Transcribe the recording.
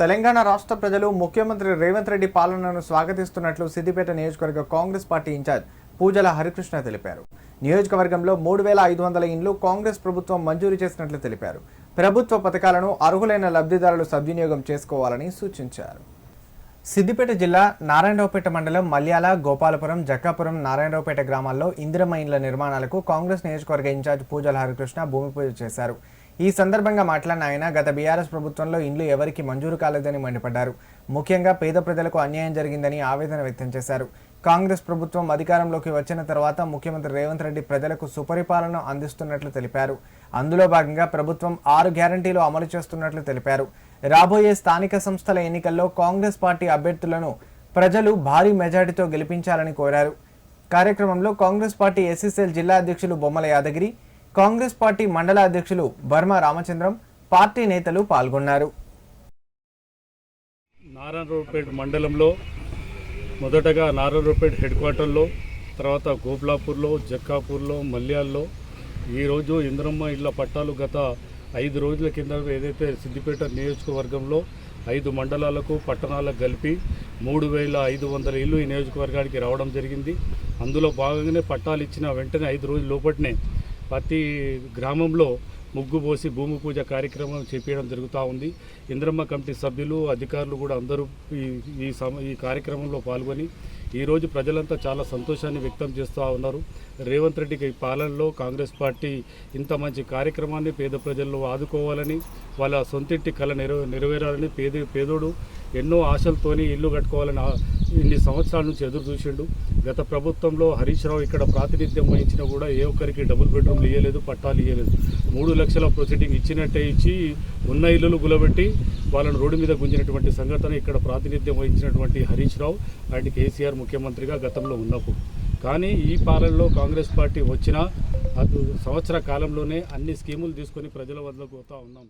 తెలంగాణ రాష్ట్ర ప్రజలు ముఖ్యమంత్రి రేవంత్ రెడ్డి పాలనను స్వాగతిస్తున్నట్లు సిద్దిపేట నియోజకవర్గ కాంగ్రెస్ పార్టీ ఇన్ఛార్జ్ పూజల హరికృష్ణ తెలిపారు. నియోజకవర్గంలో మూడు వేల ఐదు వందల ఇండ్లు కాంగ్రెస్ ప్రభుత్వం మంజూరు చేసినట్లు తెలిపారు. ప్రభుత్వ పథకాలను అర్హులైన లబ్ధిదారులు సద్వినియోగం చేసుకోవాలని సూచించారు. సిద్దిపేట జిల్లా నారాయణరావుపేట మండలం మల్యాల గోపాలపురం జక్కాపురం నారాయణరావుపేట గ్రామాల్లో ఇందిరమ ఇండ్ల నిర్మాణాలకు కాంగ్రెస్ నియోజకవర్గ ఇన్ఛార్జ్ పూజల హరికృష్ణ భూమి పూజ చేశారు. ఈ సందర్భంగా మాట్లాడిన ఆయన గత బీఆర్ఎస్ ప్రభుత్వంలో ఇండ్లు ఎవరికి మంజూరు కాలేదని మండిపడ్డారు. ముఖ్యంగా పేద ప్రజలకు అన్యాయం జరిగిందని ఆవేదన వ్యక్తం చేశారు. కాంగ్రెస్ ప్రభుత్వం అధికారంలోకి వచ్చిన తర్వాత ముఖ్యమంత్రి రేవంత్ రెడ్డి ప్రజలకు సుపరిపాలన అందిస్తున్నట్లు తెలిపారు. అందులో భాగంగా ప్రభుత్వం ఆరు గ్యారంటీలు అమలు చేస్తున్నట్లు తెలిపారు. రాబోయే స్థానిక సంస్థల ఎన్నికల్లో కాంగ్రెస్ పార్టీ అభ్యర్థులను ప్రజలు భారీ మెజార్టీతో గెలిపించాలని కోరారు. కార్యక్రమంలో కాంగ్రెస్ పార్టీ ఎస్ఎస్ఎల్ జిల్లా అధ్యక్షులు బొమ్మల యాదగిరి కాంగ్రెస్ పార్టీ మండల అధ్యక్షులు బర్మ రామచంద్రం పార్టీ నేతలు పాల్గొన్నారు. నారాయణరావుపేట మండలంలో మొదటగా నారాయణరావుపేట హెడ్ క్వార్టర్లో తర్వాత గోపులాపూర్లో జక్కాపూర్లో మల్యాల్లో ఈరోజు ఇంద్రమ్మ ఇళ్ళ పట్టాలు గత ఐదు రోజుల కింద ఏదైతే సిద్దిపేట నియోజకవర్గంలో ఐదు మండలాలకు పట్టణాలకు కలిపి మూడు వేల ఐదు వందల ఇల్లు ఈ నియోజకవర్గానికి రావడం జరిగింది. అందులో భాగంగానే పట్టాలు ఇచ్చిన వెంటనే ఐదు రోజుల లోపటినే ప్రతి గ్రామంలో ముగ్గు పోసి భూమి పూజ కార్యక్రమం చేపించడం జరుగుతూ ఉంది. ఇంద్రమ్మ కమిటీ సభ్యులు అధికారులు కూడా అందరూ ఈ ఈ సమ ఈ కార్యక్రమంలో పాల్గొని ఈరోజు ప్రజలంతా చాలా సంతోషాన్ని వ్యక్తం చేస్తూ ఉన్నారు. రేవంత్ రెడ్డికి పాలనలో కాంగ్రెస్ పార్టీ ఇంత మంచి కార్యక్రమాన్ని పేద ప్రజల్లో ఆదుకోవాలని వాళ్ళ సొంతింటి కళ నెరవే నెరవేరాలని పేద పేదోడు ఎన్నో ఆశలతోని ఇల్లు కట్టుకోవాలని ఇన్ని సంవత్సరాల నుంచి ఎదురు చూసిండు. గత ప్రభుత్వంలో హరీష్ రావు ఇక్కడ ప్రాతినిధ్యం వహించినా కూడా ఏ ఒక్కరికి డబుల్ బెడ్రూమ్లు ఇవ్వలేదు పట్టాలు ఇవ్వలేదు మూడు లక్షల ప్రొసీడింగ్ ఇచ్చినట్టే ఇచ్చి ఉన్న ఇల్లులు గులబెట్టి వాళ్ళని రోడ్డు మీద గుంజినటువంటి సంఘటన ఇక్కడ ప్రాతినిధ్యం వహించినటువంటి హరీష్ రావు అండ్ కేసీఆర్ ముఖ్యమంత్రిగా గతంలో ఉన్నప్పుడు. కానీ ఈ పాలనలో కాంగ్రెస్ పార్టీ వచ్చిన సంవత్సర కాలంలోనే అన్ని స్కీములు తీసుకొని ప్రజల వద్దకు పోతా ఉన్నాం.